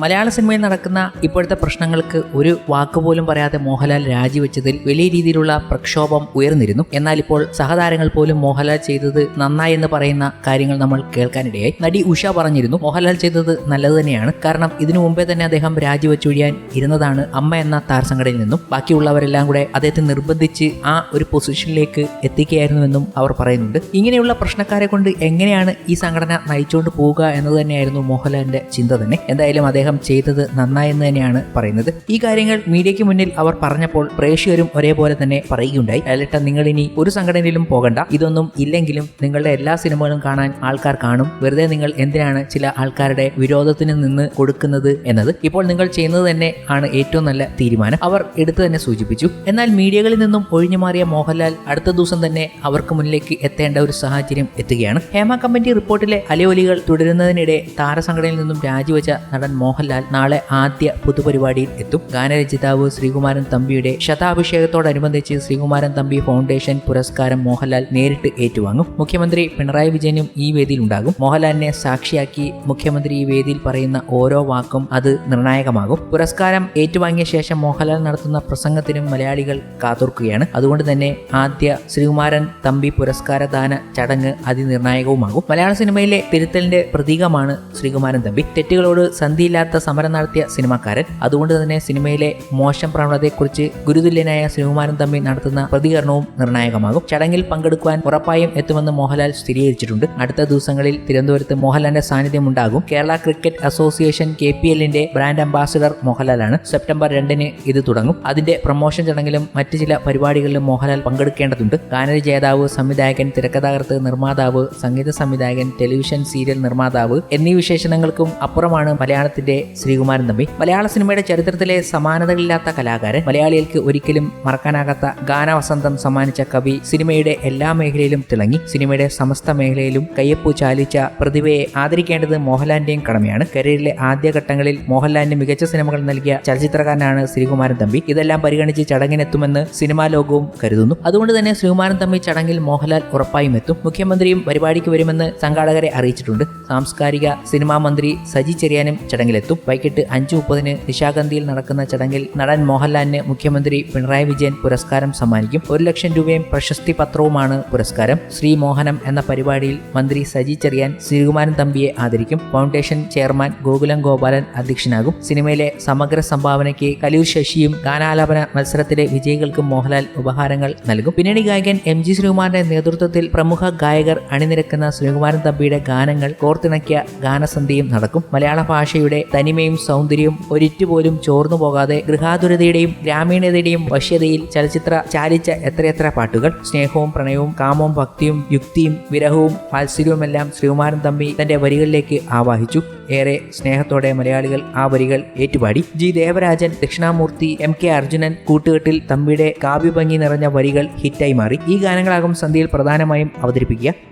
മലയാള സിനിമയിൽ നടക്കുന്ന ഇപ്പോഴത്തെ പ്രശ്നങ്ങൾക്ക് ഒരു വാക്കുപോലും പറയാതെ മോഹൻലാൽ രാജിവെച്ചതിൽ വലിയ രീതിയിലുള്ള പ്രക്ഷോഭം ഉയർന്നിരുന്നു. എന്നാൽ ഇപ്പോൾ സഹതാരങ്ങൾ പോലും മോഹൻലാൽ ചെയ്തത് നന്നായി എന്ന് പറയുന്ന കാര്യങ്ങൾ നമ്മൾ കേൾക്കാനിടയായി. നടി ഉഷ പറഞ്ഞിരുന്നു മോഹൻലാൽ ചെയ്തത് നല്ലത് തന്നെയാണ്. കാരണം ഇതിനു മുമ്പേ തന്നെ അദ്ദേഹം രാജിവെച്ചൊഴിയാൻ ഇരുന്നതാണ് അമ്മ എന്ന താരസംഘടനയിൽ നിന്നും. ബാക്കിയുള്ളവരെല്ലാം കൂടെ അദ്ദേഹത്തെ നിർബന്ധിച്ച് ആ ഒരു പൊസിഷനിലേക്ക് എത്തിക്കുകയായിരുന്നുവെന്നും അവർ പറയുന്നുണ്ട്. ഇങ്ങനെയുള്ള പ്രശ്നക്കാരെ കൊണ്ട് എങ്ങനെയാണ് ഈ സംഘടന നയിച്ചുകൊണ്ട് പോവുക എന്നത് തന്നെയായിരുന്നു മോഹൻലാലിന്റെ ചിന്ത തന്നെ. എന്തായാലും അദ്ദേഹം ചെയ്തത് നന്നായെന്ന് തന്നെയാണ് പറയുന്നത്. ഈ കാര്യങ്ങൾ മീഡിയയ്ക്ക് മുന്നിൽ അവർ പറഞ്ഞപ്പോൾ പ്രേക്ഷകരും ഒരേപോലെ തന്നെ പറയുകയുണ്ടായി. അയലിട്ട നിങ്ങൾ ഇനി ഒരു സംഘടനയിലും പോകണ്ട. ഇതൊന്നും ഇല്ലെങ്കിലും നിങ്ങളുടെ എല്ലാ സിനിമകളും കാണാൻ ആൾക്കാർ കാണും. വെറുതെ നിങ്ങൾ എന്തിനാണ് ചില ആൾക്കാരുടെ വിരോധത്തിന് നിന്ന് കൊടുക്കുന്നത് എന്നത്? ഇപ്പോൾ നിങ്ങൾ ചെയ്യുന്നത് തന്നെ ആണ് ഏറ്റവും നല്ല തീരുമാനം. അവർ എടുത്തു തന്നെ സൂചിപ്പിച്ചു. എന്നാൽ മീഡിയകളിൽ നിന്നും ഒഴിഞ്ഞു മാറിയ മോഹൻലാൽ അടുത്ത ദിവസം തന്നെ അവർക്ക് മുന്നിലേക്ക് എത്തേണ്ട ഒരു സാഹചര്യം എത്തുകയാണ്. ഹേമ കമ്മിറ്റി റിപ്പോർട്ടിലെ അലയൊലികൾ തുടരുന്നതിനിടെ താരസംഘടനയിൽ നിന്നും രാജിവെച്ച നടൻ മോഹൻലാൽ നാളെ ആദ്യ പൊതുപരിപാടിയിൽ എത്തും. ഗാനരചിതാവ് ശ്രീകുമാരൻ തമ്പിയുടെ ശതാഭിഷേകത്തോടനുബന്ധിച്ച് ശ്രീകുമാരൻ തമ്പി ഫൗണ്ടേഷൻ പുരസ്കാരം മോഹൻലാൽ നേരിട്ട് ഏറ്റുവാങ്ങും. മുഖ്യമന്ത്രി പിണറായി വിജയനും ഈ വേദിയിൽ ഉണ്ടാകും. മോഹൻലാലിനെ സാക്ഷിയാക്കി മുഖ്യമന്ത്രി ഈ വേദിയിൽ പറയുന്ന ഓരോ വാക്കും അത് നിർണായകമാകും. പുരസ്കാരം ഏറ്റുവാങ്ങിയ ശേഷം മോഹൻലാൽ നടത്തുന്ന പ്രസംഗത്തിനും മലയാളികൾ കാതോർക്കുകയാണ്. അതുകൊണ്ട് തന്നെ ആദ്യ ശ്രീകുമാരൻ തമ്പി പുരസ്കാരദാന ചടങ്ങ് അതിനിർണായകവുമാകും. മലയാള സിനിമയിലെ തിരുത്തലിന്റെ പ്രതീകമാണ് ശ്രീകുമാരൻ തമ്പി. തെറ്റുകളോട് സന്ധിയില്ലാത്ത സമരം നടത്തിയ സിനിമാക്കാരൻ അതുകൊണ്ട് തന്നെ സിനിമയിലെ മോശം പ്രവണതയെക്കുറിച്ച് ഗുരുതുല്യനായ ശ്രീകുമാരൻ തമ്പി നടത്തുന്ന പ്രതികരണവും നിർണായകമാകും. ചടങ്ങിൽ പങ്കെടുക്കുവാൻ ഉറപ്പായും എത്തുമെന്ന് മോഹൻലാൽ സ്ഥിരീകരിച്ചിട്ടുണ്ട്. അടുത്ത ദിവസങ്ങളിൽ തിരുവനന്തപുരത്ത് മോഹൻലാലിന്റെ സാന്നിധ്യം ഉണ്ടാകും. Kerala cricket association K P എല്ലിന്റെ ബ്രാൻഡ് അംബാസിഡർ മോഹൻലാലാണ് സെപ്റ്റംബർ രണ്ടിന് ഇത് തുടങ്ങും. അതിന്റെ പ്രൊമോഷൻ ചടങ്ങിലും മറ്റ് ചില പരിപാടികളിലും മോഹൻലാൽ പങ്കെടുക്കേണ്ടതുണ്ട്. ഗാനരി ജേതാവ് സംവിധായകൻ തിരക്കഥാകൃത്ത് നിർമ്മാതാവ് സംഗീത സംവിധായകൻ ടെലിവിഷൻ സീരിയൽ നിർമ്മാതാവ് എന്നീ വിശേഷണങ്ങൾക്കും അപ്പുറമാണ് മലയാളത്തിന്റെ ശ്രീകുമാരൻ തമ്പി. മലയാള സിനിമയുടെ ചരിത്രത്തിലെ സമാനതകളില്ലാത്ത കലാകാരൻ. മലയാളികൾക്ക് ഒരിക്കലും മറക്കാനാകാത്ത ഗാനവസന്തം സമ്മാനിച്ച കവി സിനിമയുടെ എല്ലാ മേഖലയിലും തിളങ്ങി. സിനിമയുടെ സമസ്ത മേഖലയിലും കയ്യപ്പു ചാലിച്ച പ്രതിഭയെ ആദരിക്കേണ്ടത് മോഹൻലാലിന്റെയും കടമയാണ്. കരിയറിലെ ആദ്യഘട്ടങ്ങളിൽ മോഹൻലാലിന് മികച്ച സിനിമകൾ നൽകിയ ചലച്ചിത്രകാരനാണ് ശ്രീകുമാരൻ തമ്പി. ഇതെല്ലാം പരിഗണിച്ച് ചടങ്ങിനെത്തുമെന്ന് സിനിമാ ലോകവും കരുതുന്നു. അതുകൊണ്ട് തന്നെ ശ്രീകുമാരൻ തമ്പി ചടങ്ങിൽ മോഹൻലാൽ ഉറപ്പായും എത്തും. മുഖ്യമന്ത്രിയും പരിപാടിക്ക് വരുമെന്ന് സംഘാടകരെ അറിയിച്ചിട്ടുണ്ട്. സാംസ്കാരിക സിനിമാ മന്ത്രി സജി ചെറിയാനും ചടങ്ങിലെത്തും. വൈകിട്ട് അഞ്ചു മുപ്പതിന് നിശാഗന്ധിയിൽ നടക്കുന്ന ചടങ്ങിൽ നടൻ മോഹൻലാലിന് മുഖ്യമന്ത്രി പിണറായി വിജയൻ പുരസ്കാരം സമ്മാനിക്കും. ഒരു ലക്ഷം രൂപയും പ്രശസ്തി പത്രവുമാണ് പുരസ്കാരം. ശ്രീ മോഹനം എന്ന പരിപാടിയിൽ മന്ത്രി സജി ചെറിയാൻ ശ്രീകുമാരൻ തമ്പിയെ ആദരിക്കും. ഫൗണ്ടേഷൻ ചെയർമാൻ ഗോകുലം ഗോപാലൻ അധ്യക്ഷനാകും. സിനിമയിലെ സമഗ്ര സംഭാവനയ്ക്ക് കലൂർ ശശിയും ഗാനാലാപന മത്സരത്തിലെ വിജയികൾക്കും മോഹൻലാൽ ഉപഹാരങ്ങൾ നൽകും. പിന്നണി ഗായകൻ എം ജി ശ്രീകുമാറിന്റെ നേതൃത്വത്തിൽ പ്രമുഖ ഗായകർ അണിനിരക്കുന്ന ശ്രീകുമാരൻ തമ്പിയുടെ ഗാനങ്ങൾ കോർത്തിണക്കിയ ഗാനസന്ധിയും നടക്കും. മലയാള ഭാഷയുടെ തനിമയും സൗന്ദര്യവും ഒരിറ്റു പോലും ചോർന്നു പോകാതെ ഗൃഹാതുരതയുടെയും ഗ്രാമീണതയുടെയും വശ്യതയിൽ ചലച്ചിത്ര ചാലിച്ച എത്രയെത്ര പാട്ടുകൾ? സ്നേഹവും പ്രണയവും കാമവും ഭക്തിയും യുക്തിയും വിരഹവും മാത്സര്യവുമെല്ലാം ശ്രീകുമാരൻ തമ്പി തന്റെ വരികളിലേക്ക് ആവാഹിച്ചു. ഏറെ സ്നേഹത്തോടെ മലയാളികൾ ആ വരികൾ ഏറ്റുപാടി. G. Devarajan Dakshinamoorthy M. K. Arjunan കൂട്ടുകെട്ടിൽ തമ്പിയുടെ കാവ്യഭംഗി നിറഞ്ഞ വരികൾ ഹിറ്റായി മാറി. ഈ ഗാനങ്ങളാകും സന്ധ്യയിൽ പ്രധാനമായും അവതരിപ്പിക്കുക.